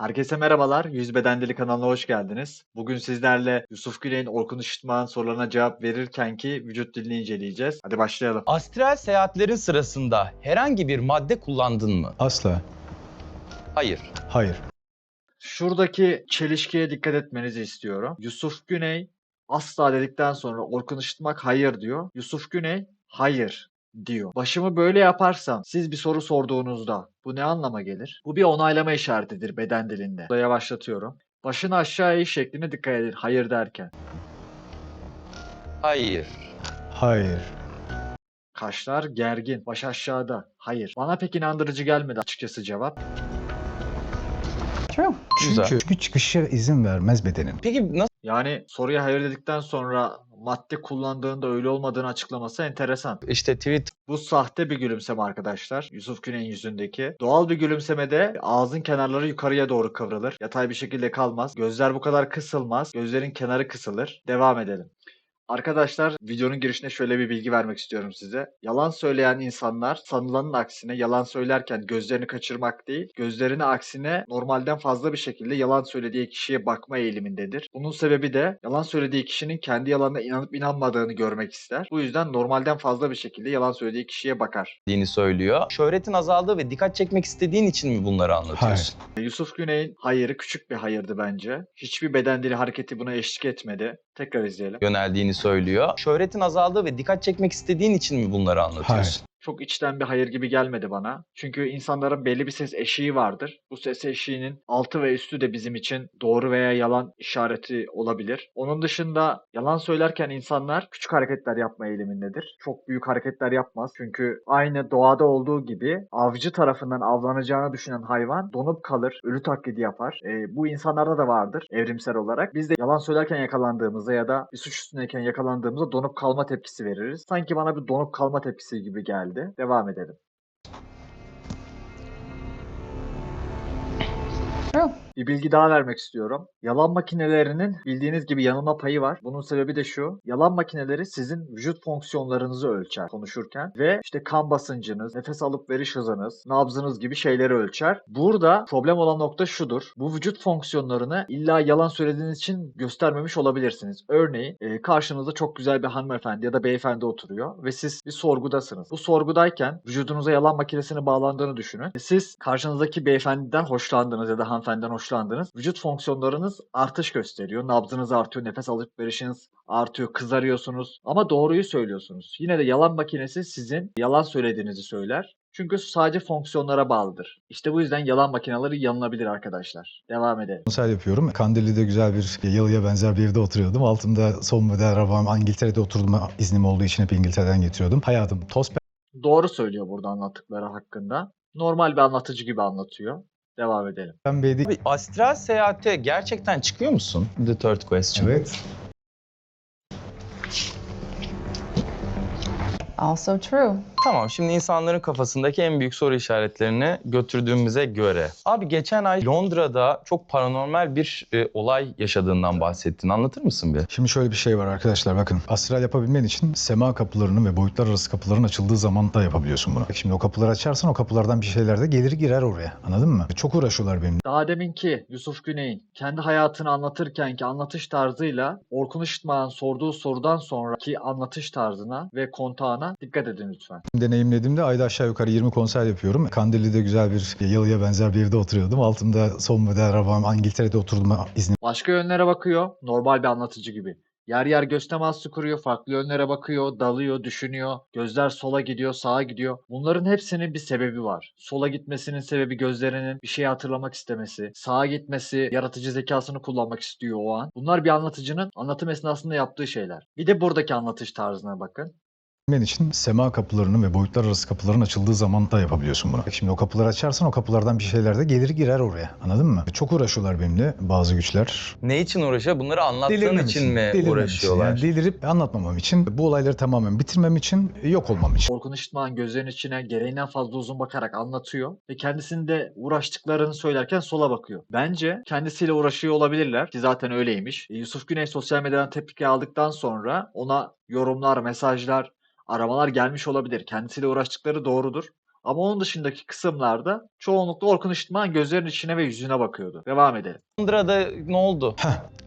Herkese merhabalar. Yüz Bedendili kanalına hoş geldiniz. Bugün sizlerle Yusuf Güney'in Orkun Işıtmak'ın sorularına cevap verirken ki vücut dilini inceleyeceğiz. Hadi başlayalım. Astral seyahatlerin sırasında herhangi bir madde kullandın mı? Asla. Hayır. Hayır. Şuradaki çelişkiye dikkat etmenizi istiyorum. Yusuf Güney asla dedikten sonra Orkun Işıtmak hayır diyor. Yusuf Güney hayır diyor. Başımı böyle yaparsam siz bir soru sorduğunuzda bu ne anlama gelir? Bu bir onaylama işaretidir beden dilinde. Burada yavaşlatıyorum. Başını aşağı eğ şekline dikkat edin hayır derken. Hayır. Hayır. Kaşlar gergin, baş aşağıda. Hayır. Bana pek inandırıcı gelmedi açıkçası cevap. True. Güzel. Çünkü çıkışa izin vermez bedenin. Peki nasıl Yani soruya hayır dedikten sonra madde kullandığında öyle olmadığını açıklaması enteresan. işte tweet Bu sahte bir gülümseme arkadaşlar. Yusuf Güney'in yüzündeki. Doğal bir gülümsemede ağzın kenarları yukarıya doğru kıvrılır. Yatay bir şekilde kalmaz. Gözler bu kadar kısılmaz. Gözlerin kenarı kısılır. Devam edelim. Arkadaşlar videonun girişine şöyle bir bilgi vermek istiyorum size. Yalan söyleyen insanlar sanılanın aksine yalan söylerken gözlerini kaçırmak değil, gözlerini aksine normalden fazla bir şekilde yalan söylediği kişiye bakma eğilimindedir. Bunun sebebi de yalan söylediği kişinin kendi yalanına inanıp inanmadığını görmek ister. Bu yüzden normalden fazla bir şekilde yalan söylediği kişiye bakar. dediğini söylüyor. Şöhretin azaldığı ve dikkat çekmek istediğin için mi bunları anlatıyorsun? Yusuf Güney'in hayırı küçük bir hayırdı bence. Hiçbir beden dili hareketi buna eşlik etmedi. Tekrar izleyelim. Yöneldiğini söylüyor. Şöhretin azaldığı ve dikkat çekmek istediğin için mi bunları anlatıyorsun? Çok içten bir hayır gibi gelmedi bana. Çünkü insanların belli bir ses eşiği vardır. Bu ses eşiğinin altı ve üstü de bizim için doğru veya yalan işareti olabilir. Onun dışında yalan söylerken insanlar küçük hareketler yapma eğilimindedir. Çok büyük hareketler yapmaz. Çünkü aynı doğada olduğu gibi avcı tarafından avlanacağını düşünen hayvan donup kalır, ölü taklidi yapar. E, bu insanlarda da vardır evrimsel olarak. Biz de yalan söylerken yakalandığımızda ya da bir suç üstündeyken yakalandığımızda donup kalma tepkisi veririz. Sanki bana bir donup kalma tepkisi gibi geldi. Devam edelim. True. Bir bilgi daha vermek istiyorum. Yalan makinelerinin bildiğiniz gibi yanılma payı var. Bunun sebebi de şu. Yalan makineleri sizin vücut fonksiyonlarınızı ölçer konuşurken ve işte kan basıncınız, nefes alıp veriş hızınız, nabzınız gibi şeyleri ölçer. Burada problem olan nokta şudur. Bu vücut fonksiyonlarını illa yalan söylediğiniz için göstermemiş olabilirsiniz. Örneğin e, karşınızda çok güzel bir hanımefendi ya da beyefendi oturuyor ve siz bir sorgudasınız. Bu sorgudayken vücudunuza yalan makinesinin bağlandığını düşünün. Siz karşınızdaki beyefendiden hoşlandınız ya da hanımefendiden hoşlandınız. Vücut fonksiyonlarınız artış gösteriyor. Nabzınız artıyor, nefes alıp verişiniz artıyor, kızarıyorsunuz. Ama doğruyu söylüyorsunuz. Yine de yalan makinesi sizin yalan söylediğinizi söyler. Çünkü sadece fonksiyonlara bağlıdır. İşte bu yüzden yalan makineleri yanılabilir arkadaşlar. Devam edelim. Konser yapıyorum. Kandilli'de güzel bir yalıya benzer bir yerde oturuyordum. Altımda son model arabam İngiltere'de oturma iznim olduğu için hep İngiltere'den getiriyordum. Hayatım toz Doğru söylüyor burada anlattıkları hakkında. Normal bir anlatıcı gibi anlatıyor. Devam edelim. pembeydi. Abi, astral seyahate gerçekten çıkıyor musun? The third question. Evet. Also true. Tamam şimdi insanların kafasındaki en büyük soru işaretlerini götürdüğümüze göre. Abi geçen ay Londra'da çok paranormal bir e, olay yaşadığından bahsettin. Anlatır mısın bir? Şimdi şöyle bir şey var arkadaşlar bakın. Astral yapabilmen için sema kapılarının ve boyutlar arası kapıların açıldığı zaman da yapabiliyorsun bunu. Şimdi o kapıları açarsan o kapılardan bir şeyler de gelir girer oraya. Anladın mı? Çok uğraşıyorlar benimle. Daha deminki Yusuf Güney'in kendi hayatını anlatırken ki anlatış tarzıyla Orkun Işıtmak'ın sorduğu sorudan sonraki anlatış tarzına ve kontağına dikkat edin lütfen. Deneyimlediğimde ayda aşağı yukarı 20 konser yapıyorum. Kandilli'de güzel bir yalıya benzer bir yerde oturuyordum. Altımda son model arabam İngiltere'de oturma iznim Başka yönlere bakıyor, normal bir anlatıcı gibi. Yer yer göz teması kuruyor, farklı yönlere bakıyor, dalıyor, düşünüyor. Gözler sola gidiyor, sağa gidiyor. Bunların hepsinin bir sebebi var. Sola gitmesinin sebebi gözlerinin bir şeyi hatırlamak istemesi. Sağa gitmesi, yaratıcı zekasını kullanmak istiyor o an. Bunlar bir anlatıcının anlatım esnasında yaptığı şeyler. Bir de buradaki anlatış tarzına bakın. Ben için sema kapılarının ve boyutlar arası kapıların açıldığı zaman da yapabiliyorsun bunu. Şimdi o kapıları açarsan o kapılardan bir şeyler de gelir girer oraya. Anladın mı? Çok uğraşıyorlar benimle bazı güçler. Ne için uğraşıyor? Bunları anlattığın Delirmem için, mi delirmem uğraşıyorlar? Için. Yani delirip anlatmamam için, bu olayları tamamen bitirmem için, yok olmam için. Orkun Işıtmak'ın gözlerinin içine gereğinden fazla uzun bakarak anlatıyor ve kendisinde uğraştıklarını söylerken sola bakıyor. Bence kendisiyle uğraşıyor olabilirler ki zaten öyleymiş. E, Yusuf Güney sosyal medyadan tepki aldıktan sonra ona yorumlar, mesajlar, aramalar gelmiş olabilir. Kendisiyle uğraştıkları doğrudur. Ama onun dışındaki kısımlarda çoğunlukla Orkun Işıtman gözlerinin içine ve yüzüne bakıyordu. Devam edelim. Londra'da ne oldu?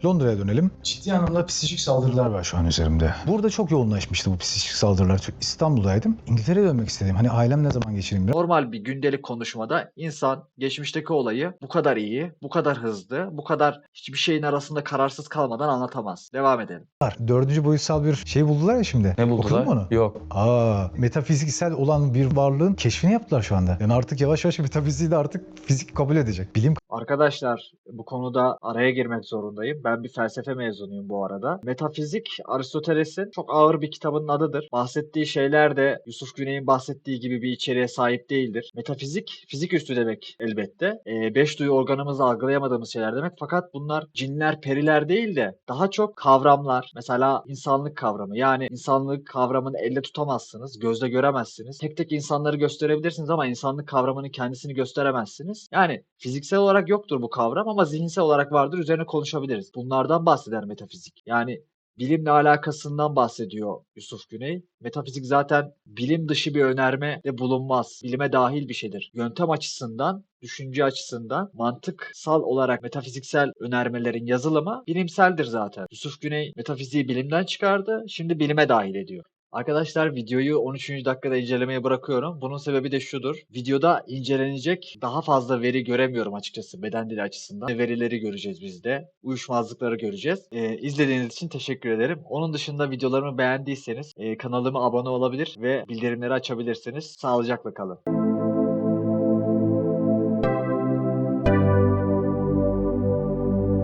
Londra'ya dönelim. Ciddi anlamda psikolojik saldırılar var şu an üzerimde. Burada çok yoğunlaşmıştı bu psikolojik saldırılar. Çünkü İstanbul'daydım. İngiltere'ye dönmek istedim. Hani ailem ne zaman geçireyim biraz. Normal bir gündelik konuşmada insan geçmişteki olayı bu kadar iyi, bu kadar hızlı, bu kadar hiçbir şeyin arasında kararsız kalmadan anlatamaz. Devam edelim. var. Dördüncü boyutsal bir şey buldular ya şimdi. Ne Okudun buldular? mu onu? Yok. Aa, metafiziksel olan bir varlığın keşfini yaptılar şu anda. Yani artık yavaş yavaş metafiziği de artık fizik kabul edecek. Bilim Arkadaşlar bu konuda araya girmek zorundayım. Ben bir felsefe mezunuyum bu arada. Metafizik Aristoteles'in çok ağır bir kitabının adıdır. Bahsettiği şeyler de Yusuf Güney'in bahsettiği gibi bir içeriğe sahip değildir. Metafizik fizik üstü demek elbette. Ee, beş duyu organımızla algılayamadığımız şeyler demek. Fakat bunlar cinler, periler değil de daha çok kavramlar. Mesela insanlık kavramı. Yani insanlık kavramını elle tutamazsınız, gözle göremezsiniz. Tek tek insanları gösterebilirsiniz ama insanlık kavramının kendisini gösteremezsiniz. Yani fiziksel olarak yoktur bu kavram ama zihinsel olarak vardır. Üzerine konuşabiliriz. Bunlardan bahseder metafizik. Yani bilimle alakasından bahsediyor Yusuf Güney. Metafizik zaten bilim dışı bir önerme de bulunmaz. Bilime dahil bir şeydir. Yöntem açısından, düşünce açısından mantıksal olarak metafiziksel önermelerin yazılımı bilimseldir zaten. Yusuf Güney metafiziği bilimden çıkardı, şimdi bilime dahil ediyor. Arkadaşlar videoyu 13. dakikada incelemeye bırakıyorum. Bunun sebebi de şudur. Videoda incelenecek daha fazla veri göremiyorum açıkçası beden dili açısından. Verileri göreceğiz biz de. Uyuşmazlıkları göreceğiz. Ee, izlediğiniz için teşekkür ederim. Onun dışında videolarımı beğendiyseniz e, kanalıma abone olabilir ve bildirimleri açabilirsiniz. Sağlıcakla kalın.